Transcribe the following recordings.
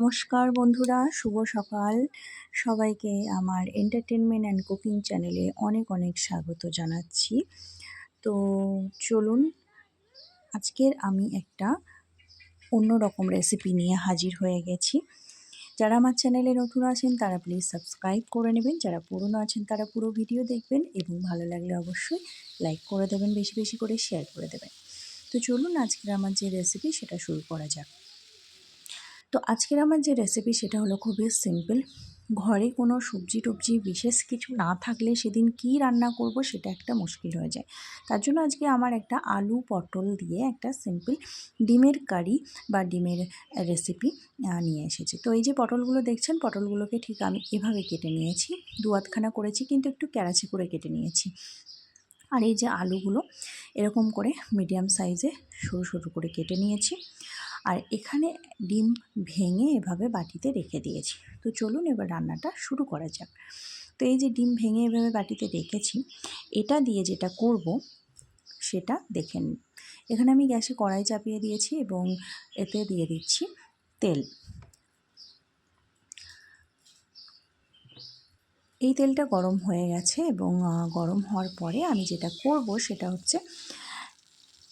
নমস্কার বন্ধুরা, শুভ সকাল। সবাইকে আমার এন্টারটেনমেন্ট অ্যান্ড কুকিং চ্যানেলে অনেক অনেক স্বাগত জানাচ্ছি। তো চলুন, আজকের আমি একটা অন্য রকম রেসিপি নিয়ে হাজির হয়ে গেছি। যারা আমার চ্যানেলে নতুন আছেন, তারা প্লিজ সাবস্ক্রাইব করে নেবেন। যারা পুরনো আছেন, তারা পুরো ভিডিও দেখবেন এবং ভালো লাগলে অবশ্যই লাইক করে দেবেন, বেশি বেশি করে শেয়ার করে দেবেন। তো চলুন, আজকের আমার যে রেসিপি সেটা শুরু করা যাক। তো আজকের আমার যে রেসিপি সেটা হলো খুবই সিম্পল ঘরে কোনো সবজি টবজি বিশেষ কিছু না থাকলে সেদিন কি রান্না করব সেটা একটা মুশকিল হয়ে যায়। তার জন্য আজকে আমার একটা আলু পটল দিয়ে একটা সিম্পল ডিমের কারি বা ডিমের রেসিপি নিয়ে এসেছি। তো এই যে পটলগুলো দেখছেন, পটলগুলোকে ঠিক আমি এভাবে কেটে নিয়েছি। দু আধখানা করেছি কিন্তু একটু ক্যারাচি করে কেটে নিয়েছি। আর এই যে আলুগুলো এরকম করে মিডিয়াম সাইজে সরু সরু করে কেটে নিয়েছি। আর এখানে ডিম ভেঙে এভাবে বাটিতে রেখে দিয়েছি। তো চলুন এবার রান্নাটা শুরু করা যাক। তো এই যে ডিম ভেঙে এভাবে বাটিতে রেখেছি, এটা দিয়ে যেটা করব সেটা দেখে নিন। এখানে আমি গ্যাসে কড়াই চাপিয়ে দিয়েছি এবং এতে দিয়ে দিচ্ছি তেল। এই তেলটা গরম হয়ে গেছে এবং গরম হওয়ার পরে আমি যেটা করব সেটা হচ্ছে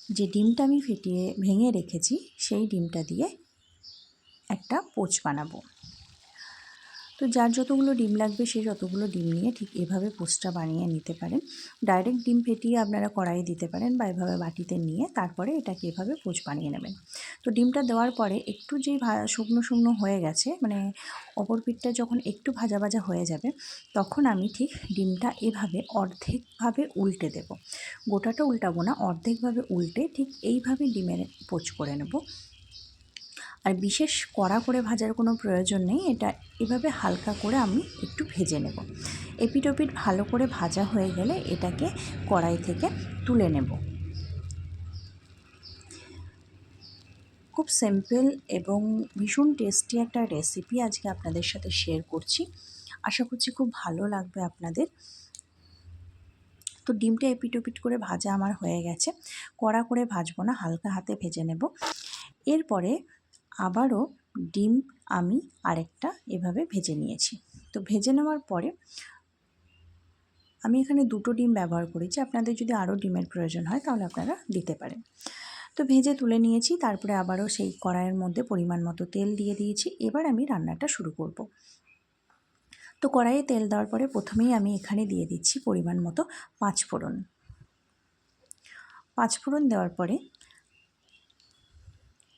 যে ডিমটা আমি ফেটিয়ে ভেঙে রেখেছি সেই ডিমটা দিয়ে একটা পোচ বানাবো। তো যার যতগুলো ডিম লাগবে সেই যতগুলো ডিম নিয়ে ঠিক এভাবে পোস্টটা বানিয়ে নিতে পারেন। ডাইরেক্ট ডিম ফেটিয়ে আপনারা কড়াই দিতে পারেন বা এভাবে বাটিতে নিয়ে তারপরে এটাকে এভাবে পোচ বানিয়ে নেবেন। তো ডিমটা দেওয়ার পরে একটু যেই শুকনো শুকনো হয়ে গেছে মানে অপর পিঠটা যখন একটু ভাজা ভাজা হয়ে যাবে, তখন আমি ঠিক ডিমটা এভাবে অর্ধেকভাবে উল্টে দেব। গোটাটা উল্টাবো না, অর্ধেকভাবে উল্টে ঠিক এইভাবে ডিমের পোচ করে নেব। আর বিশেষ কড়া করে ভাজার কোনো প্রয়োজন নেই, এটা এভাবে হালকা করে আমি একটু ভেজে নেব। এপিটোপিট ভালো করে ভাজা হয়ে গেলে এটাকে কড়াই থেকে তুলে নেব। খুব সিম্পল এবং ভীষণ টেস্টি একটা রেসিপি আজকে আপনাদের সাথে শেয়ার করছি। আশা করছি খুব ভালো লাগবে আপনাদের। তো ডিমটা এপিটোপিট করে ভাজা আমার হয়ে গেছে। কড়া করে ভাজবো না, হালকা হাতে ভেজে নেব। এরপরে আবারও ডিম আমি আরেকটা এভাবে ভেজে নিয়েছি। তো ভেজে নেওয়ার পরে আমি এখানে দুটো ডিম ব্যবহার করেছি। আপনাদের যদি আরও ডিমের প্রয়োজন হয় তাহলে আপনারা দিতে পারেন। তো ভেজে তুলে নিয়েছি, তারপরে আবারও সেই কড়াইয়ের মধ্যে পরিমাণ মতো তেল দিয়ে দিয়েছি। এবার আমি রান্নাটা শুরু করব। তো কড়াইয়ে তেল দেওয়ার পরে প্রথমেই আমি এখানে দিয়ে দিচ্ছি পরিমাণ মতো পাঁচ ফোড়ন পাঁচ ফোড়ন দেওয়ার পরে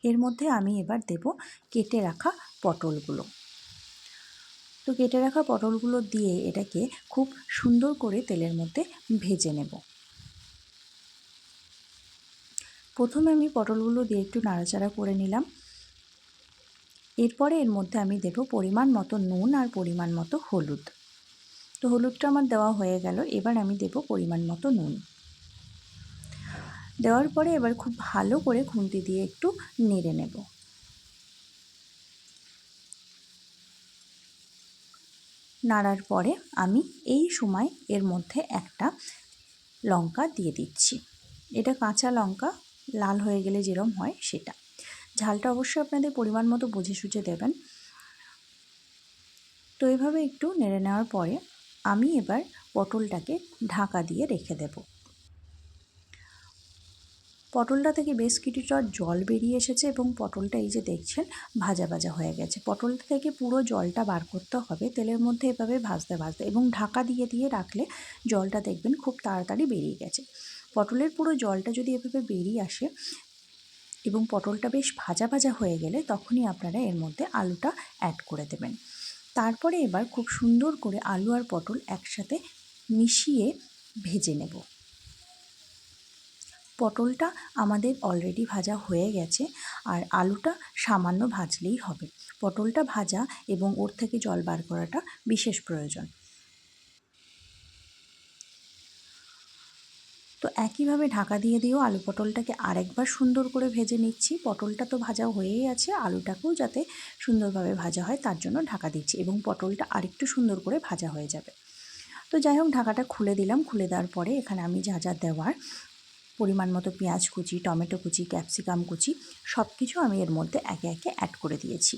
এর মধ্যে আমি এবার দেব কেটে রাখা পটলগুলো। তো কেটে রাখা পটলগুলো দিয়ে এটাকে খুব সুন্দর করে তেলের মধ্যে ভেজে নেব। প্রথমে আমি পটলগুলো দিয়ে একটু নাড়াচাড়া করে নিলাম। এরপরে এর মধ্যে আমি দেব পরিমাণ মতো নুন আর পরিমাণ মতো হলুদ। তো হলুদটা আমার দেওয়া হয়ে গেল, এবার আমি দেব পরিমাণ মতো নুন। দেওয়ার পরে এবার খুব ভালো করে খুন্তি দিয়ে একটু নেড়ে নেব। নাড়ার পরে আমি এই সময় এর মধ্যে একটা লঙ্কা দিয়ে দিচ্ছি। এটা কাঁচা লঙ্কা, লাল হয়ে গেলে যেরম হয় সেটা। ঝালটা অবশ্যই আপনাদের পরিমাণ মতো বুঝে সুঝে দেবেন। তো এইভাবে একটু নেড়ে নেওয়ার পরে আমি এবার পটলটাকে ঢাকা দিয়ে রেখে দেবো। পটলটা থেকে বেশ কিছুটা জল বেরিয়ে এসেছে এবং পটলটা এই যে দেখছেন, ভাজা ভাজা হয়ে গেছে। পটলটা থেকে পুরো জলটা বার করতে হবে, তেলের মধ্যে এভাবে ভাজতে ভাজতে এবং ঢাকা দিয়ে দিয়ে রাখলে জলটা দেখবেন খুব তাড়াতাড়ি বেরিয়ে গেছে। পটলের পুরো জলটা যদি এভাবে বেরিয়ে আসে এবং পটলটা বেশ ভাজা ভাজা হয়ে গেলে তখনই আপনারা এর মধ্যে আলুটা অ্যাড করে দেবেন। তারপরে এবার খুব সুন্দর করে আলু আর পটল একসাথে মিশিয়ে ভেজে নেব। পটলটা আমাদের অলরেডি ভাজা হয়ে গেছে, আর আলুটা সামান্য ভাজলেই হবে। পটলটা ভাজা এবং ওর থেকে জল বার করাটা বিশেষ প্রয়োজন। তো একইভাবে ঢাকা দিয়ে দিয়েও আলু পটলটাকে আরেকবার সুন্দর করে ভেজে নিচ্ছি। পটলটা তো ভাজা হয়েই আছে, আলুটাকেও যাতে সুন্দরভাবে ভাজা হয় তার জন্য ঢাকা দিচ্ছি এবং পটলটা আরেকটু সুন্দর করে ভাজা হয়ে যাবে। তো যাই হোক, ঢাকাটা খুলে দিলাম। খুলে দেওয়ার পরে এখানে আমি যা যা দেওয়ার পরিমাণ মতো পেঁয়াজ কুচি, টমেটো কুচি, ক্যাপসিকাম কুচি সব কিছু আমি এর মধ্যে একে একে অ্যাড করে দিয়েছি।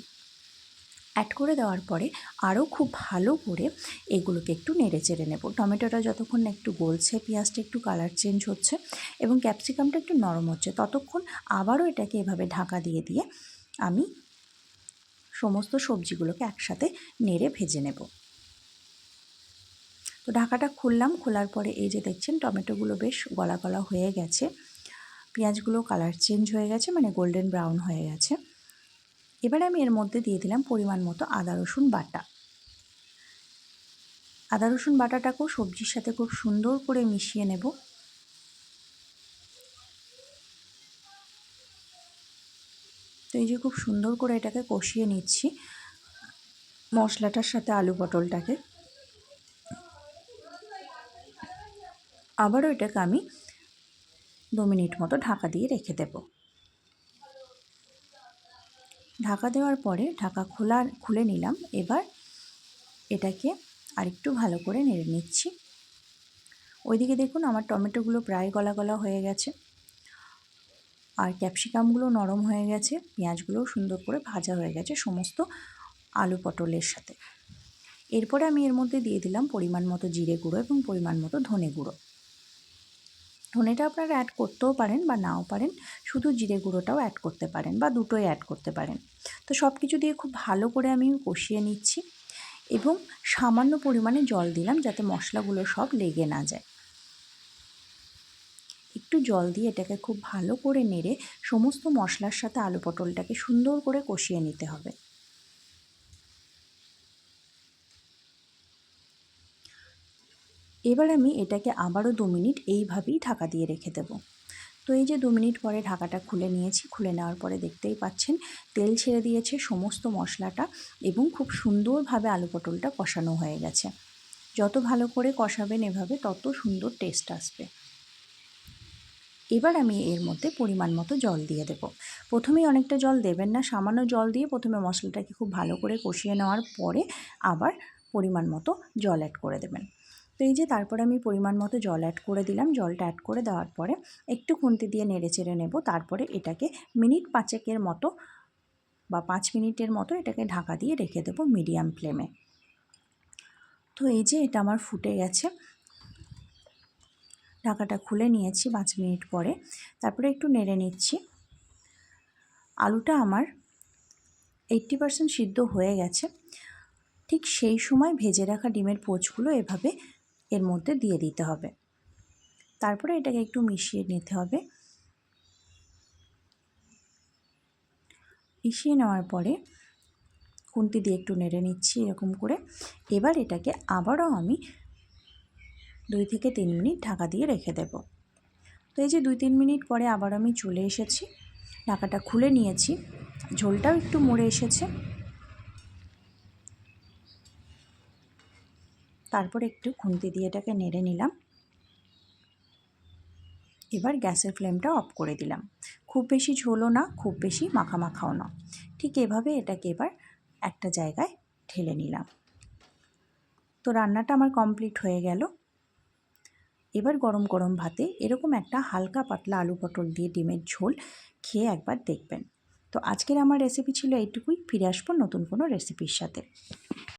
অ্যাড করে দেওয়ার পরে আরও খুব ভালো করে এগুলোকে একটু নেড়ে চেড়ে নেব। টমেটোটা যতক্ষণ না একটু গলছে, পেঁয়াজটা একটু কালার চেঞ্জ হচ্ছে এবং ক্যাপসিকামটা একটু নরম হচ্ছে, ততক্ষণ আবারও এটাকে এভাবে ঢাকা দিয়ে দিয়ে আমি সমস্ত সবজিগুলোকে একসাথে নেড়ে ভেজে নেব। তো ঢাকাটা খুললাম, খোলার পরে এই যে দেখছেন টমেটোগুলো বেশ গলা গলা হয়ে গেছে। পেঁয়াজগুলো কালার চেঞ্জ হয়ে গেছে মানে গোল্ডেন ব্রাউন হয়ে গেছে। এবারে আমি এর মধ্যে দিয়ে দিলাম পরিমাণ মতো আদা, রসুন বাটা। আদা, রসুন বাটাটাকেও সবজির সাথে খুব সুন্দর করে মিশিয়ে নেব। তো এই যে খুব সুন্দর করে এটাকে কষিয়ে নিচ্ছি মশলাটার সাথে আলু পটলটাকে। আবারও এটাকে আমি দু মিনিট মতো ঢাকা দিয়ে রেখে দেব। ঢাকা দেওয়ার পরে ঢাকা খোলা খুলে নিলাম। এবার এটাকে আরেকটু ভালো করে নেড়ে নিচ্ছি। ওইদিকে দেখুন আমার টমেটোগুলো প্রায় গলা গলা হয়ে গেছে। আর ক্যাপসিকামগুলো নরম হয়ে গেছে। পেঁয়াজগুলোও সুন্দর করে ভাজা হয়ে গেছে সমস্ত আলু পটলের সাথে। এরপরে আমি এর মধ্যে দিয়ে দিলাম পরিমাণ মতো জিরে গুঁড়ো এবং পরিমাণ মতো ধনে গুঁড়ো। ধনেটা আপনারা অ্যাড করতেও পারেন বা নাও পারেন। শুধু জিরে গুঁড়োটাও অ্যাড করতে পারেন বা দুটোই অ্যাড করতে পারেন। তো সব কিছু দিয়ে খুব ভালো করে আমি কষিয়ে নিচ্ছি এবং সামান্য পরিমাণে জল দিলাম যাতে মশলাগুলো সব লেগে না যায়। একটু জল দিয়ে এটাকে খুব ভালো করে নেড়ে সমস্ত মশলার সাথে আলু পটলটাকে সুন্দর করে কষিয়ে নিতে হবে। এবার আমি এটাকে আবারও দু মিনিট এইভাবেই ঢাকা দিয়ে রেখে দেব। তো এই যে দু মিনিট পরে ঢাকাটা খুলে নিয়েছি, খুলে নেওয়ার পরে দেখতেই পাচ্ছেন তেল ছেড়ে দিয়েছে সমস্ত মশলাটা এবং খুব সুন্দরভাবে আলু পটলটা কষানো হয়ে গেছে। যত ভালো করে কষাবেন এভাবে তত সুন্দর টেস্ট আসবে। এবার আমি এর মধ্যে পরিমাণ মতো জল দিয়ে দেব। প্রথমেই অনেকটা জল দেবেন না, সামান্য জল দিয়ে প্রথমে মশলাটাকে খুব ভালো করে কষিয়ে নেওয়ার পরে আবার পরিমাণ মতো জল অ্যাড করে দেবেন। এই যে তারপরে আমি পরিমাণ মতো জল অ্যাড করে দিলাম। জলটা অ্যাড করে দেওয়ার পরে একটু খুন্তি দিয়ে নেড়ে চেড়ে নেব। তারপরে এটাকে মিনিট পাঁচেকের মতো বা পাঁচ মিনিটের মতো এটাকে ঢাকা দিয়ে রেখে দেবো মিডিয়াম ফ্লেমে। তো এই যে এটা আমার ফুটে গেছে। ঢাকাটা খুলে নিয়েছি পাঁচ মিনিট পরে। তারপরে একটু নেড়ে নিচ্ছি। আলুটা আমার এইট্টি পারসেন্ট সিদ্ধ হয়ে গেছে। ঠিক সেই সময় ভেজে রাখা ডিমের পোচগুলো এভাবে এর মধ্যে দিয়ে দিতে হবে। তারপরে এটাকে একটু মিশিয়ে নিতে হবে। মিশিয়ে নেওয়ার পরে খুন্তি দিয়ে একটু নেড়ে নিচ্ছি এরকম করে। এবার এটাকে আবারও আমি দুই থেকে তিন মিনিট ঢাকা দিয়ে রেখে দেব। তো এই যে দুই তিন মিনিট পরে আবার আমি চলে এসেছি। ঢাকাটা খুলে নিয়েছি। ঝোলটাও একটু মরে এসেছে। তারপর একটু খুন্তি দিয়ে এটাকে নেড়ে নিলাম। এবার গ্যাসের ফ্লেমটা অফ করে দিলাম। খুব বেশি ঝোলও না, খুব বেশি মাখা মাখাও না। ঠিক এভাবে এটাকে এবার একটা জায়গায় ঢেলে নিলাম। তো রান্নাটা আমার কমপ্লিট হয়ে গেল। এবার গরম গরম ভাতে এরকম একটা হালকা পাতলা আলু পটল দিয়ে ডিমের ঝোল খেয়ে একবার দেখবেন। তো আজকের আমার রেসিপি ছিল এইটুকুই। ফিরে আসব নতুন কোনো রেসিপির সাথে।